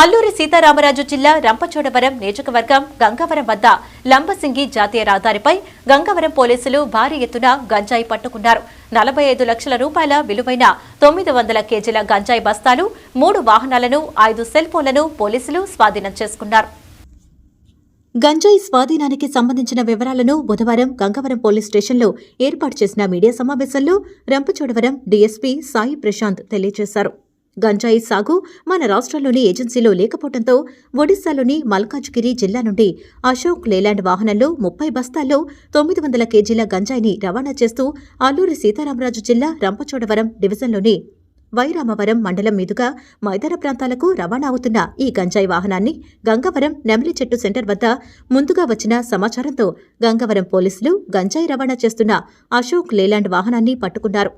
అల్లూరి సీతారామరాజు జిల్లా రంపచోడవరం నియోజకవర్గం గంగవరం వద్ద లంబసింగి జాతీయ రహదారిపై గంగవరం పోలీసులు భారీ ఎత్తున గంజాయి పట్టుకున్నారు. నలభై ఐదు లక్షల రూపాయల విలువైన తొమ్మిది వందల కేజీల గంజాయి బస్తాలు మూడు వాహనాలను ఐదు సెల్ ఫోన్లను పోలీసులు స్వాధీనం చేసుకున్నారు. గంజాయి స్వాధీనానికి సంబంధించిన వివరాలను బుధవారం గంగవరం పోలీస్ స్టేషన్లో ఏర్పాటు చేసిన మీడియా సమావేశంలో రంపచోడవరం డీఎస్పీ సాయి ప్రశాంత్ తెలియజేశారు. గంజాయి సాగు మన రాష్ట్రంలోని ఏజెన్సీలో లేకపోవడంతో ఒడిశాలోని మల్కాజ్గిరి జిల్లా నుండి అశోక్ లేలాండ్ వాహనంలో ముప్పై బస్తాల్లో తొమ్మిది వందల కేజీల గంజాయిని రవాణా చేస్తూ అల్లూరి సీతారామరాజు జిల్లా రంపచోడవరం డివిజన్లోని వైరామవరం మండలం మీదుగా మైదాన ప్రాంతాలకు రవాణా అవుతున్న ఈ గంజాయి వాహనాన్ని గంగవరం నెమలి చెట్టు సెంటర్ వద్ద ముందుగా వచ్చిన సమాచారంతో గంగవరం పోలీసులు గంజాయి రవాణా చేస్తున్న అశోక్ లేలాండ్ వాహనాన్ని పట్టుకున్నారు.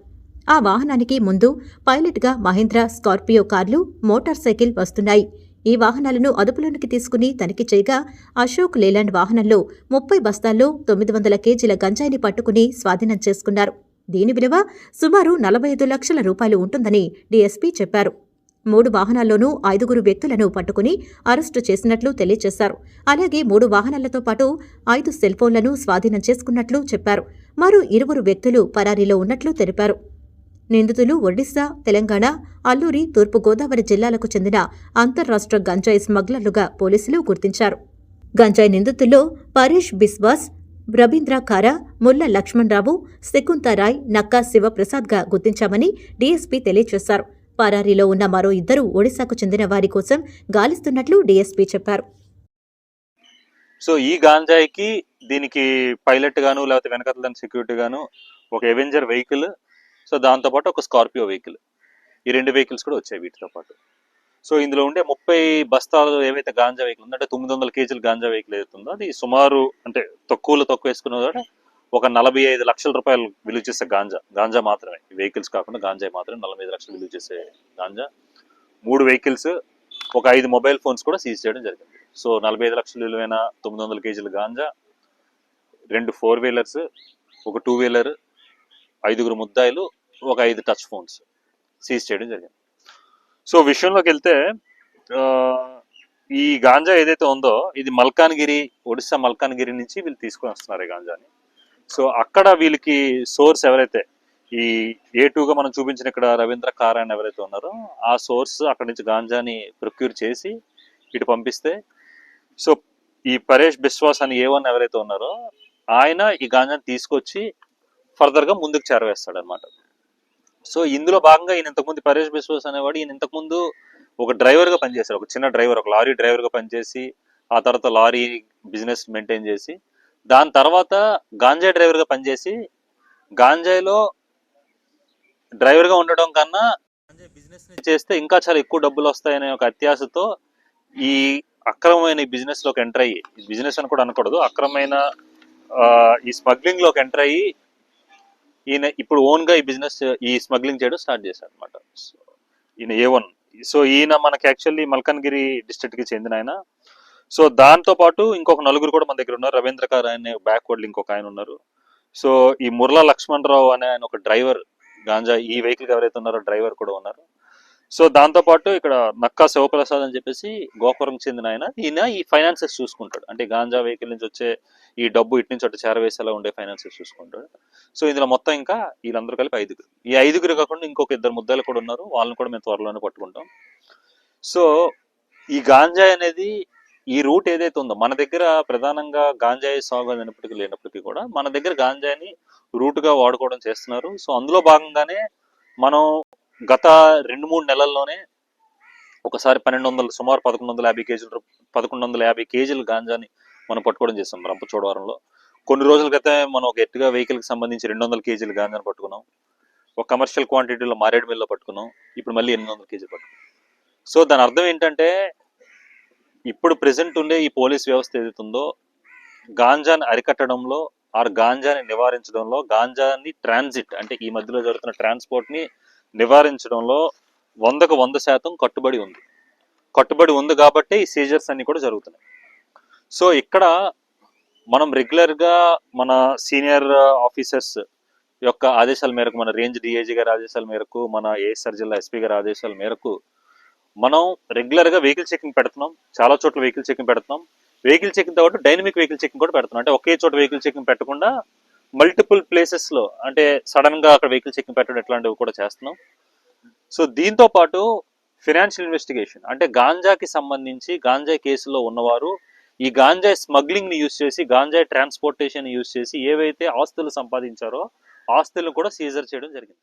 ఆ వాహనానికి ముందు పైలట్గా మహేంద్ర స్కార్పియో కార్లు మోటార్ సైకిల్ వస్తున్నాయి. ఈ వాహనాలను అదుపులోనికి తీసుకుని తనిఖీ చేయగా అశోక్ లేలాండ్ వాహనంలో ముప్పై బస్తాల్లో తొమ్మిది వందల కేజీల గంజాయిని పట్టుకుని స్వాధీనం చేసుకున్నారు. దీని విలువ సుమారు నలభై ఐదు లక్షల రూపాయలు ఉంటుందని డీఎస్పీ చెప్పారు. మూడు వాహనాల్లోనూ ఐదుగురు వ్యక్తులను పట్టుకుని అరెస్టు చేసినట్లు తెలియజేశారు. అలాగే మూడు వాహనాలతో పాటు ఐదు సెల్ ఫోన్లను స్వాధీనం చేసుకున్నట్లు చెప్పారు. మరో ఇరువురు వ్యక్తులు పరారీలో ఉన్నట్లు తెలిపారు. నిందితులు ఒడిశా తెలంగాణ అల్లూరి తూర్పుగోదావరి జిల్లాలకు చెందిన అంతర్రాష్ట్ర గంజాయి స్మగ్లర్లుగా పోలీసులు గుర్తించారు. గంజాయి నిందితుల్లో పరేష్ బిస్వాస్ రవీంద్ర కారా ముల్ల లక్ష్మణరావు శకుంతరాయ్ నక్కా శివప్రసాద్గా గుర్తించామని డీఎస్పీ తెలియజేశారు. పరారీలో ఉన్న మరో ఇద్దరు ఒడిశాకు చెందిన వారి కోసం గాలిస్తున్నట్లు డీఎస్పీ చెప్పారు. సో ఈ గాంజాయికి దీనికి పైలట్ గాను లేకపోతే వెనకతల సెక్యూరిటీ గాను ఒక ఎవెంజర్ వెహికల్ సో దాంతోపాటు ఒక స్కార్పియో వెహికల్. ఈ రెండు వెహికల్స్ కూడా వచ్చాయి వీటితో పాటు. సో ఇందులో ఉండే ముప్పై బస్తాలు ఏవైతే గాంజా వెహికల్ ఉందో అంటే తొమ్మిది వందల కేజీల గాంజా వెహికల్ ఏదైతుందో అది సుమారు అంటే తక్కువలో తక్కువ వేసుకున్న ఒక నలభై ఐదు లక్షల రూపాయలు విలువ చేసే గాంజా. గాంజా మాత్రమే. వెహికల్స్ కాకుండా గాంజా మాత్రమే నలభై ఐదు లక్షలు విలువ చేసే గాంజా. మూడు వెహికల్స్ ఒక ఐదు మొబైల్ ఫోన్స్ కూడా సీజ్ చేయడం జరిగింది. సో నలభై ఐదు లక్షల విలువైన తొమ్మిది వందల కేజీల గాంజా రెండు ఫోర్ వీలర్స్ ఒక టూ వీలర్ ఐదుగురు ముద్దాయిలు ఒక ఐదు టచ్ ఫోన్స్ సీజ్ చేయడం జరిగింది. సో విషయంలోకి వెళ్తే ఈ గాంజా ఏదైతే ఉందో ఇది మల్కాన్గిరి ఒడిశా మల్కాన్గిరి నుంచి వీళ్ళు తీసుకొని వస్తున్నారు ఈ గాంజాని. సో అక్కడ వీళ్ళకి సోర్స్ ఎవరైతే ఈ ఏ టూగా మనం చూపించిన ఇక్కడ రవీంద్ర కారాయణ ఎవరైతే ఉన్నారో ఆ సోర్స్ అక్కడ నుంచి గాంజాని ప్రొక్యూర్ చేసి ఇటు పంపిస్తే సో ఈ పరేష్ బిశ్వాస్ అని ఏ వన్ ఎవరైతే ఉన్నారో ఆయన ఈ గాంజాని తీసుకొచ్చి ఫర్దర్గా ముందుకు చేరవేస్తాడు అనమాట సో ఇందులో భాగంగా ఈయన ఇంతకుముందు పరేష్ బిశ్వాస్ అనేవాడు ఈయన ఇంతకుముందు ఒక డ్రైవర్గా ఒక చిన్న డ్రైవర్ ఒక లారీ డ్రైవర్గా పనిచేసి ఆ తర్వాత లారీ బిజినెస్ మెయింటైన్ చేసి దాని తర్వాత గాంజాయ్ డ్రైవర్గా పనిచేసి గాంజాయ్లో డ్రైవర్గా ఉండడం కన్నా బిజినెస్ చేస్తే ఇంకా చాలా ఎక్కువ డబ్బులు వస్తాయనే ఒక అత్యాశతో ఈ అక్రమమైన బిజినెస్లోకి ఎంటర్ అయ్యి బిజినెస్ అని కూడా అనకూడదు అక్రమమైన ఈ స్మగ్లింగ్లోకి ఎంటర్ అయ్యి ఈయన ఇప్పుడు ఓన్గా ఈ బిజినెస్ ఈ స్మగ్లింగ్ చేయడం స్టార్ట్ చేశారు అనమాట ఈయన ఏ వన్ సో ఈయన మనకి యాక్చువల్లీ మల్కన్గిరి డిస్ట్రిక్ట్కి చెందిన ఆయన. సో దాంతో పాటు ఇంకొక నలుగురు కూడా మన దగ్గర ఉన్నారు. రవీంద్ర కార్ అనే బ్యాక్వర్డ్ ఇంకొక ఆయన ఉన్నారు. సో ఈ మురళ లక్ష్మణరావు అనే ఆయన ఒక డ్రైవర్ గాంజా ఈ వెహికల్ ఎవరైతే ఉన్నారో డ్రైవర్ కూడా ఉన్నారు. సో దాంతో పాటు ఇక్కడ నక్కా శివప్రసాద్ అని చెప్పేసి గోపురం చెందిన ఆయన. ఈయన ఈ ఫైనాన్సెస్ చూసుకుంటాడు. అంటే గాంజా వెహికల్ నుంచి వచ్చే ఈ డబ్బు ఇటు నుంచి అటు చేరవేసేలా ఉండే ఫైనాన్సెస్ చూసుకుంటాడు. సో ఇందులో మొత్తం ఇంకా వీళ్ళందరూ కలిపి ఐదుగురు. ఈ ఐదుగురు కాకుండా ఇంకొక ఇద్దరు ముద్దాలు కూడా ఉన్నారు. వాళ్ళని కూడా మేము త్వరలోనే పట్టుకుంటాం. సో ఈ గాంజా అనేది ఈ రూట్ ఏదైతే ఉందో మన దగ్గర ప్రధానంగా గాంజాయి సాగు అయినప్పటికీ లేనప్పటికీ కూడా మన దగ్గర గాంజాయిని రూట్గా వాడుకోవడం చేస్తున్నారు. సో అందులో భాగంగానే మనం గత రెండు మూడు నెలల్లోనే ఒకసారి పన్నెండు వందల సుమారు పదకొండు వందల యాభై కేజీలు పదకొండు వందల యాభై కేజీలు గాంజాని మనం పట్టుకోవడం చేస్తాం రంపచోడవరంలో కొన్ని రోజుల క్రితమే మనం ఒక ఎట్టుగా వెహికల్కి సంబంధించి రెండు వందల కేజీలు గాంజాని పట్టుకున్నాం. ఒక కమర్షియల్ క్వాంటిటీలో మారేడు మిల్లో పట్టుకున్నాం. ఇప్పుడు మళ్ళీ ఎనిమిది వందల కేజీలు పట్టుకున్నాం. సో దాని అర్థం ఏంటంటే ఇప్పుడు ప్రెసెంట్ ఉండే ఈ పోలీస్ వ్యవస్థ ఏదైతుందో గాంజాని అరికట్టడంలో ఆర్ గాంజాని నివారించడంలో గాంజాని ట్రాన్సిట్ అంటే ఈ మధ్యలో జరుగుతున్న ట్రాన్స్పోర్ట్ని నివారించడంలో వందకు వంద శాతం కట్టుబడి ఉంది. కట్టుబడి ఉంది కాబట్టి ఈ సీజర్స్ అన్ని కూడా జరుగుతున్నాయి. సో ఇక్కడ మనం రెగ్యులర్గా మన సీనియర్ ఆఫీసర్స్ యొక్క ఆదేశాల మేరకు మన రేంజ్ డిఐజీ గారి ఆదేశాల మేరకు మన ఏఎస్ఆర్ జిల్లా ఎస్పీ గారి ఆదేశాల మేరకు మనం రెగ్యులర్గా వెహికల్ చెకింగ్ పెడుతున్నాం. చాలా చోట్ల వెహికల్ చెకింగ్ పెడుతున్నాం. వెహికల్ చెకింగ్తో పాటు డైనమిక్ వెహికల్ చెకింగ్ కూడా పెడుతున్నాం. అంటే ఒకే చోట వెహికల్ చెకింగ్ పెట్టకుండా మల్టిపుల్ ప్లేసెస్లో అంటే సడన్గా అక్కడ వెహికల్ చెక్కింగ్ పెట్టడం ఇట్లాంటివి కూడా చేస్తున్నాం. సో దీంతో పాటు ఫినాన్షియల్ ఇన్వెస్టిగేషన్ అంటే గాంజాకి సంబంధించి గాంజా కేసులో ఉన్నవారు ఈ గాంజా స్మగ్లింగ్ని యూజ్ చేసి గాంజా ట్రాన్స్పోర్టేషన్ యూజ్ చేసి ఏవైతే ఆస్తులు సంపాదించారో ఆస్తులను కూడా సీజర్ చేయడం జరిగింది.